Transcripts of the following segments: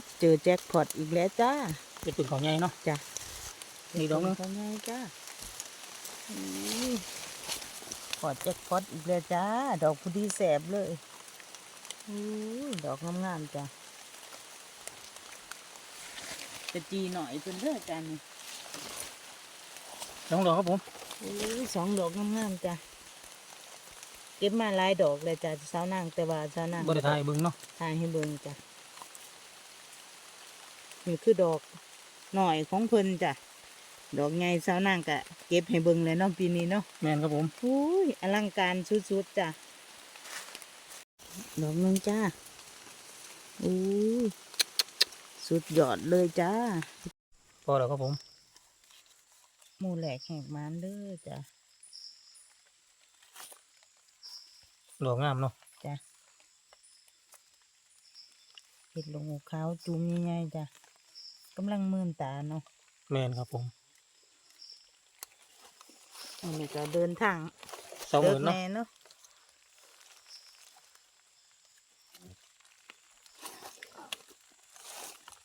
ดเจอแจ็คพอตอีกแล้วจ้าเป็นปืนของใหญ่เนาะจ้ะนี่ดอกนึงเขาไงจ้าอุ้ยพอแจ็คพอตอีกแล้วจ้า ดอกพอดีแสบเลยอุ้ยดอกงามๆจ้ะจะจีหน่อยเป็นเด้อจ้านี่สองดอกครับผมอุ้ยสองดอกงามๆจ้ะเก็บมาหลายดอกเลยจ้ะสาวนางแต่ว่าสาวนางบริทายเบิ้งเนาะทายให้เบิ่งจ้ะ นี่คือดอกหน่อยของเพิ่นจ้ะ ดอกใหญ่สาวนางกะ เก็บให้เบิ่งเลยเนาะปีนี้เนาะแมนครับผมอุ้ยอลังการสุดๆจ้ะ ดอกหนึงจ้าอุ้ยสุดยอดเลยจ้า พอแล้วครับผม หมูแหลกแหกมานเด้อจ้ะดอกงามเนาะจ้ะเห็ดลงหูขาวจุ่มใหญ่ๆจ้ะ กำลังมื่นตาเนาะแมนครับผมอันนี้ก็เดินทางสองหเลิมื่กนเนาะแน่เนาะ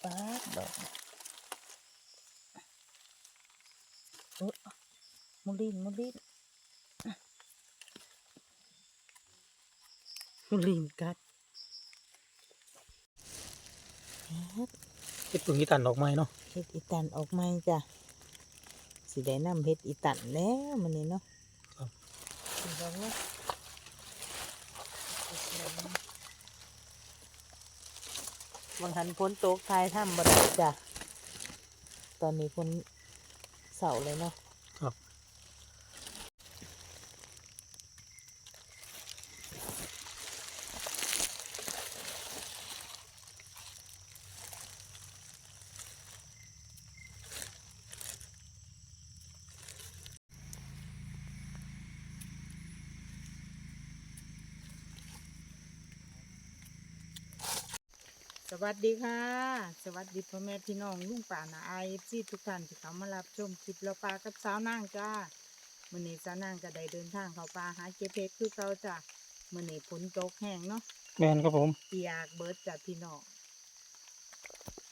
ป๊าดดอกโอ๊ยมุลินมุลินมุลินกัดเฮ็ด เป็นปืนกีตันออกไม้เนาะเฮ็ดอีตันออกไม้จ้ะสิได้นำเฮ็ดอีตันแล้วมันนี่เนาะครับสิได้เนาะบางทันพ้นโต๊ะทายถ้ำบ่ได้จ้ะตอนนี้พ้นเสาเลยเนาะ วัสดีค่ะ สวัสดีพ่อแม่พี่น้องลุงป่านาไอซีทุกท่านที่เขามารับชมคลิปเราปลากับสาวนางจ้ามื่อนี้สาวนางก็ได้เดินทางเข้าป่าหาเก็บเพชรคือเขาจ้ะมื่อนี้ฝนตกแห้งเนาะแมนครับผมเปียกเบิดจ้ะพี่น้อง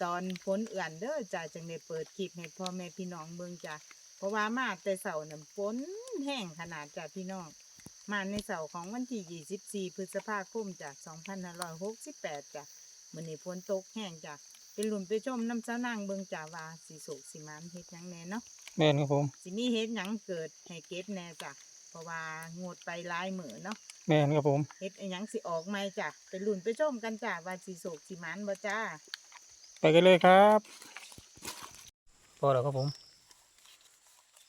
ตอนฝนเอื่อนเด้อจ้ะจังได้เปิดคลิปให้พ่อแม่พี่น้องเบิ่งจ้ะเพราะว่ามาแต่เสาร์น่ะฝนแห้งขนาดจ้ะพี่น้องมาในเสาร์ของวันที่ 24 พฤษภาคมจ้ะ2568จ้ะ มื้อนี้ฝนตกแห้งจ้ะเป็นลุ่นไปชมน้ำสาวนางเบิ่งจ้ะว่าสิสุกสิหมันเฮ็ดหยังแหน่เนาะแมนครับผม สิมีเฮ็ดหยังเกิดให้เก็บแหน่จ้ะเพราะว่างดไปหลายมื้อเนาะแมนครับผม เฮ็ดอิหยังสิออกไหมจ้ะไปลุ่นไปชมกันจ้ะว่าสิโศกสิหมันบ่จ้า ไปกันเลยครับพอแล้วครับผม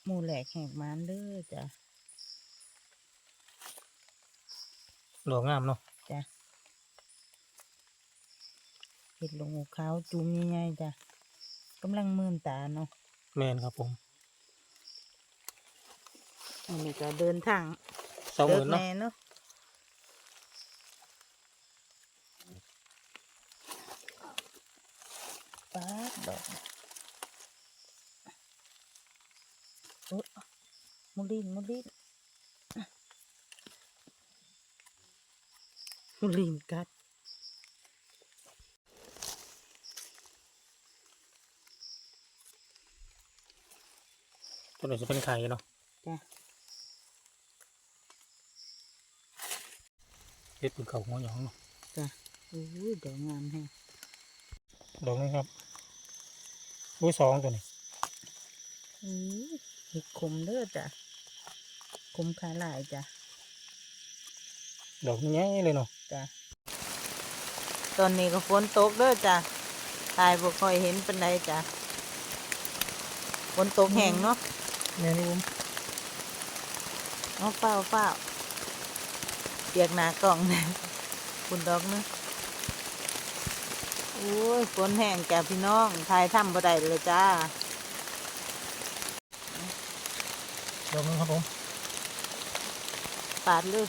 หมู่แหลกแหกหมันเด้อจ้ะดอกงามเนาะ จ้ะ เฮ็ดลงหูขาวจุ่มใหญ่ๆจ้ะกำลังมื่นตาเนาะแมนครับผมอันนี้ก็เดินทางสองหเลิมื่กนเนาะแน่เนาะป๊าดดอกโอ๊ยมุลินมุลินมุลินกัด ตัวนี้จะเป็นไข่เนาะจ้ะเฮ็ดปืนเข่าหัวหยองเนาะจ้ะโอ้ยดอกงามแฮะดอกนี้ครับอุ้ยสองตัวนี้อือเห็ดขมเด้อจ้ะขมขาหลายจ้ะดอกนี้ใหญ่เลยเนาะจ้ะตอนนี้ก็ฝนตกเด้อจ้ะตายบ่ค่อยเห็นเป็นไรจ้ะฝนตกแห้งเนาะ แมนครับผมเอาเฝ้าเฝ้าเปียกหนากล่องนะคุณดอกเนาะโอ้ยฝนแห้งจ้ะพี่น้องทายถ้ำบ่ได้เลยจ้าดอกนี้ครับผมปาดเลย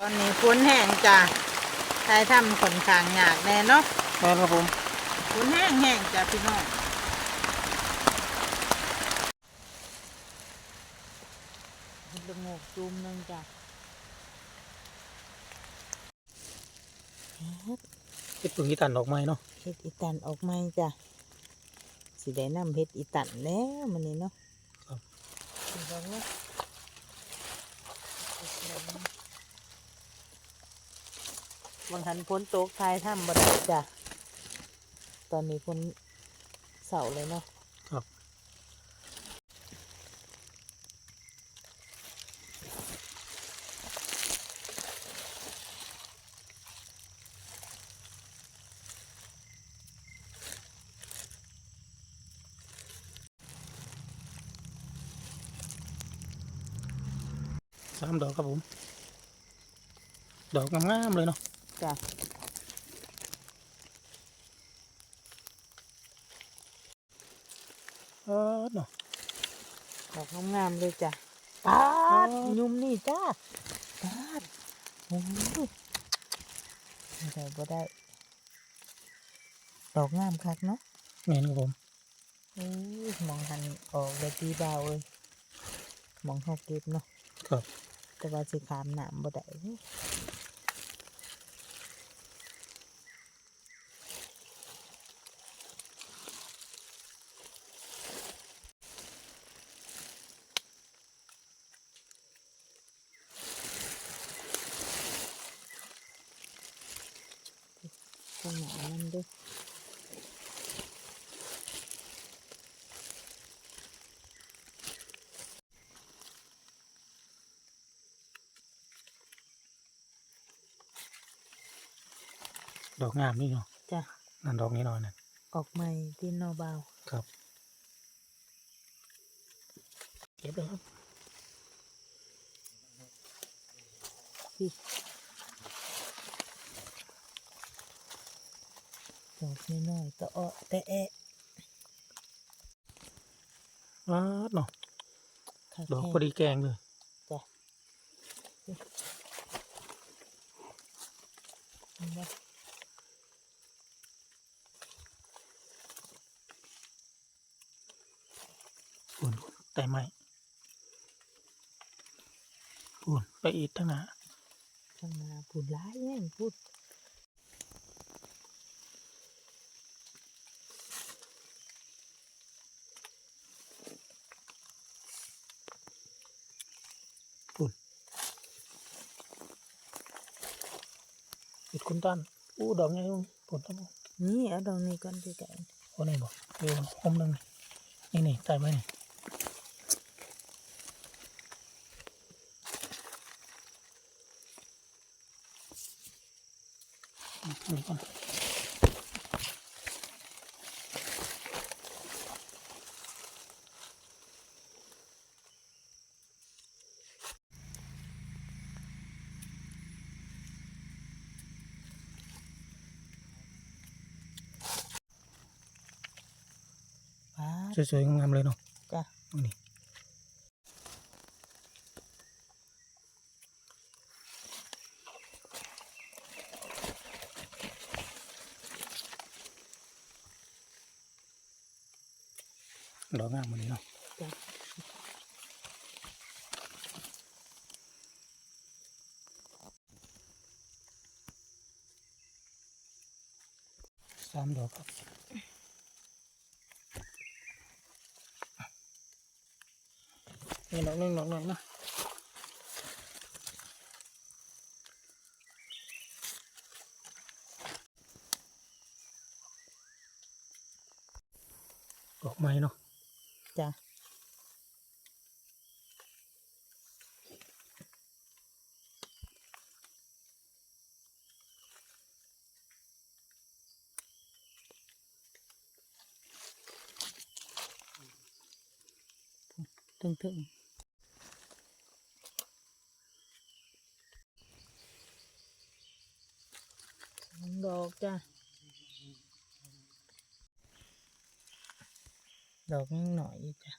ตอนนี้ฝนแห้งจ้ะทายถ้ำค่อนข้างยากแน่เนาะแมนครับผมฝนแห้งแห้งจ้ะพี่น้องเห็ดละโงกจุ่มหนึง จ้ะเฮ็ดเฮ็ดปึงอีตันออกไม้เนาะเฮ็ดอีตันออกไหมจ้ะสิได้นำเฮ็ดอีตันแล้วมันนี้เนาะครับสิบอกว่าบางหันพ้นโต๊ะทายถ้ำบ่ได้จ้ะตอนนี้พ้นเสาเลยเนาะ สามดอกครับผม ดอกงามๆเลยเนาะจ้ะเออเนาะดอกงามๆเลยจ้ะปาดอ๋อยุ่มนี่จ้าปาดโอ้ยบ่ได้บ่ได้ ดอกงามคักเนาะแม่นครับผมโอ้ยมองหันออกเลยตีดาวเอ้ยมองเขาเก็บเนาะครับ แต่ว่าสิขามหนามบ่ได้เว้ยข้างหน้ามันเด้วย ดอกงามนี่เนาะจ้ะนั่นดอกนี้หน่อยนั่นออกใหม่ที่นอเบาครับเก็บเลยครับพี่ดอกน้อยๆตะอ้อแต่แอะว้าดเนาะคักดอกแห้งพอดีแกงเลย จ้ะเห็นบ่ ปุ่น แต่ไม่ปุ่นไปอีกทั้งหนาข้างหน้าพูดร้ายแย่งพูดอีกคุณตันอู้ดอกไงปุ่นทั้งหมดนี่เอาดอกนี้ก่อนดีกันโอ้นี่บอกเดี๋ยวอมหนึ่งนี่นี่ใจไหมนี่ นี่ก่อนป้าดสวยๆงามๆเลยเนาะจ้ะนี่ ดอกงามมันนี้เนาะจ้ะสามดอกครับนี่ดอกหนึ่งดอกหนึ่งนะดอกไม้เนาะ จ้ะถึงถึงสองดอกจ้ะ ดอกยังหน่อยอยู่จ้ะ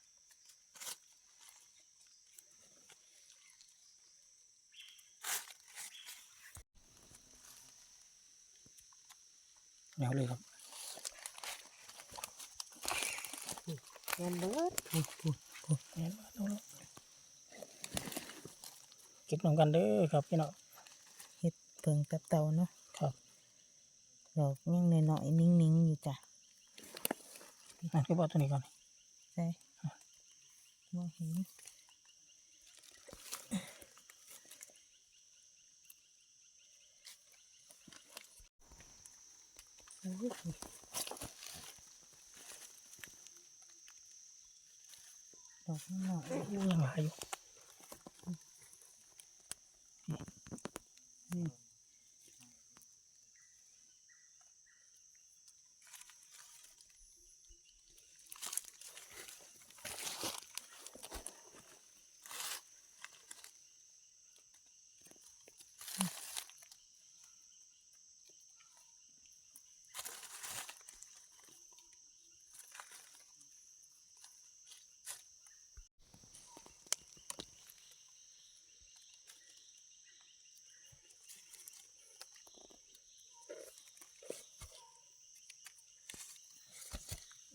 เดี๋ยวเลยครับแม่นเบิดพูดพูดพูดเห็นว่าดูแล้วเก็บลงกันเด้อครับพี่น้องเฮ็ดเพิงกับเตาเนาะครับเวดอกยังน้อยๆนิ่งๆอยู่จ้ะนั่นคือว่าตัวนี้ก่อน ใช่มองเห็นโอ้ยดอกหน่อยอู้ยังหลายอยู่ ๆนี่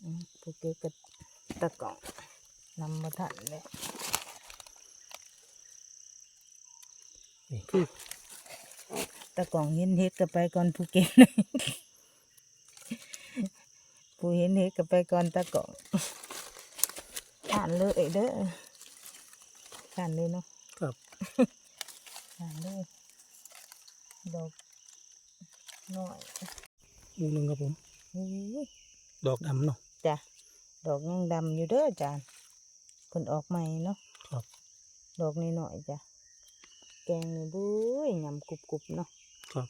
อืม พวกเกก็ตะกองนำมาทันเลยคือตะกองเห็นเฮ็ดก็ไปก่อนผู้เก็บผู้เห็นเฮ็ดก็ไปก่อนตะกองอ่านเลยเด้ออ่านเลยเนาะครับอ่านเลยดอกหน้อยอูหนึ่งครับผมดอกดำเนาะจ้ะ ดอกยังดำอยู่เด้อจานเพิ่นออกใหม่เนาะครับดอกน้อยๆจ้ะแกงนี่บุ้ยยำกรุบๆเนาะครับ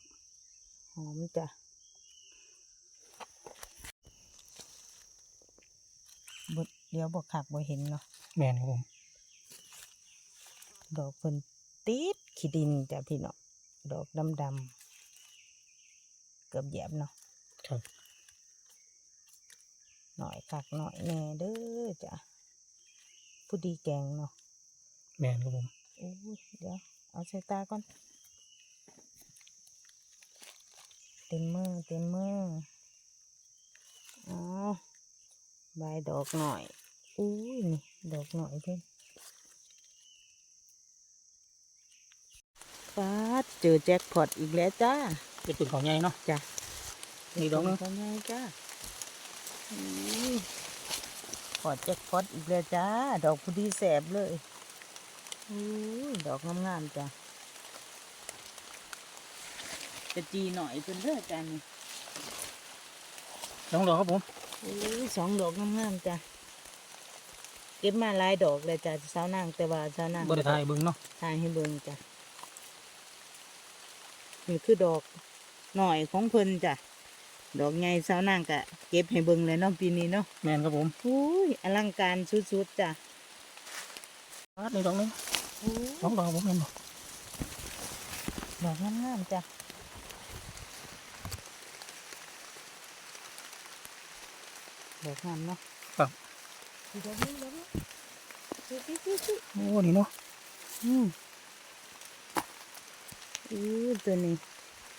หอมจ้ะบดเดี๋ยวบอกขักบ่เห็นเนาะแม่นครับผมดอกเพิ่นติดขี้ดินจ้ะพี่เนาะดอกดำๆเกือบเหยียบเนาะครับ หน่อยคักหน่อยแน่เด้อจ้ะผู้ดีแกงเนาะแม่นครับผมโอ้ยเดี๋ยวเอาใส่ตาก่อน เต็มมือเต็มมืออ๋อใบดอกหน่อยอุ้ยนี่ดอกหน่อยเพิ่นฟาดเจอแจ็คพอตอีกแล้วจ้าเป็นตุ่นของใหญ่เนาะจ้ะนี่ดอกหนึงเป็นไงจ้าอุ้ย พอดแจ็คพอตอีกแล้วจ้า ดอกพอดีแสบเลยอุ้ยดอกงามๆจ้ะจะจีหน่อยเพิ่นเด้อจ้านี่สองดอกครับผมอุ้ยสองดอกงามๆจ้ะเก็บมาหลายดอกเลยจ้ะสาวนางแต่ว่าสาวนางบริทายเบิ้งเนาะถ่ายให้เบิ่งจ้ะนี่คือดอกหน่อยของเพิ่นจ้ะ ดอกใหญ่สาวนางกะเก็บให้เบิ่งเลยเนาะปีนี้เนาะแม่นครับผมอุ้ยอลังการสุดๆจ้ะฟาดนี่ดอกหนึงสองดอกครับผมแม่นบ่ดอกงามๆจ้ะดอกงามเนาะครับอีกดอกนึงดอกนึงสิสิสิสิโอ้นี่เนาะอืมอือตัวนี้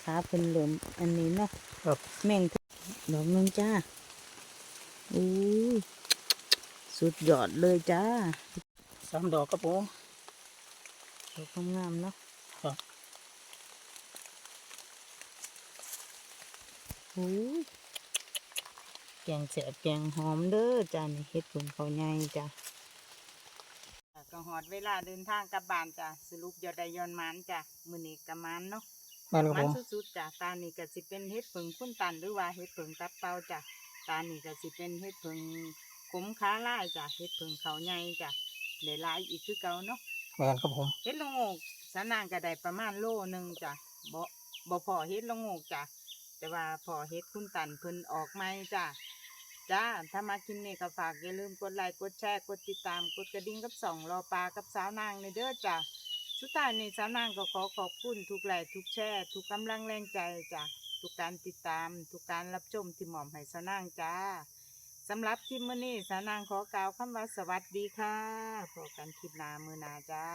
ขาเป็นเหลือมอันนี้เนาะครับแม่งดอกนึงจ้าอู้ยสุดยอดเลยจ้าสามดอกครับผมดอกงามๆเนาะครับอู้ยแกงแสบแกงหอมเด้อจ้านี่เฮ็ดผงเขาวใหญ่จ้าก็หอดเวลาเดินทางกลับบ้านจ้ะสรุปยอดได้ยอนหมันจ้ะมื้อนี้กะมันเนาะ แม่นครับมัผนม สุดๆจ้ะตานี่ก็สิเป็นเฮ็ดผึ่งคุ้นตันหรือว่าเฮ็ดผึ่งตับเตาจ้ะตานี่ก็สิเป็นเฮ็ดผึ่งขมขาลายจ้ะเฮ็ดผึ่งเขาใหญ่จ้ะได้หลายอีกคือเก่าเนาะแม่นครับผม เฮ็ดละโงกสานางก็ได้ประมาณโลหนึงจ้ะบ่บ่พอเฮ็ดละโงกจ้ะแต่ว่าพอเฮ็ดคุ้นตันเพิ่นออกใหม่จ้ะจ้าถ้ามากินนี่ก็ฝากอย่าลืมกดไลค์กดแชร์กดติดตามกดกระดิ่งกับสองรอปลากับสาวนางในเด้อจ้ะ สุดท้ายนี้สาวนางก็ขอขอบคุณทุกไลค์ทุกแชร์ทุกกำลังแรงใจจ้ะทุกการติดตาม ทุกการรับชมที่หม่อมให้สาวนางจ้าสำหรับคลิปมื้อนี้สาวนางขอกล่าวคำว่าสวัสดีค่ะพบกันคลิปหน้ามือนาจ้า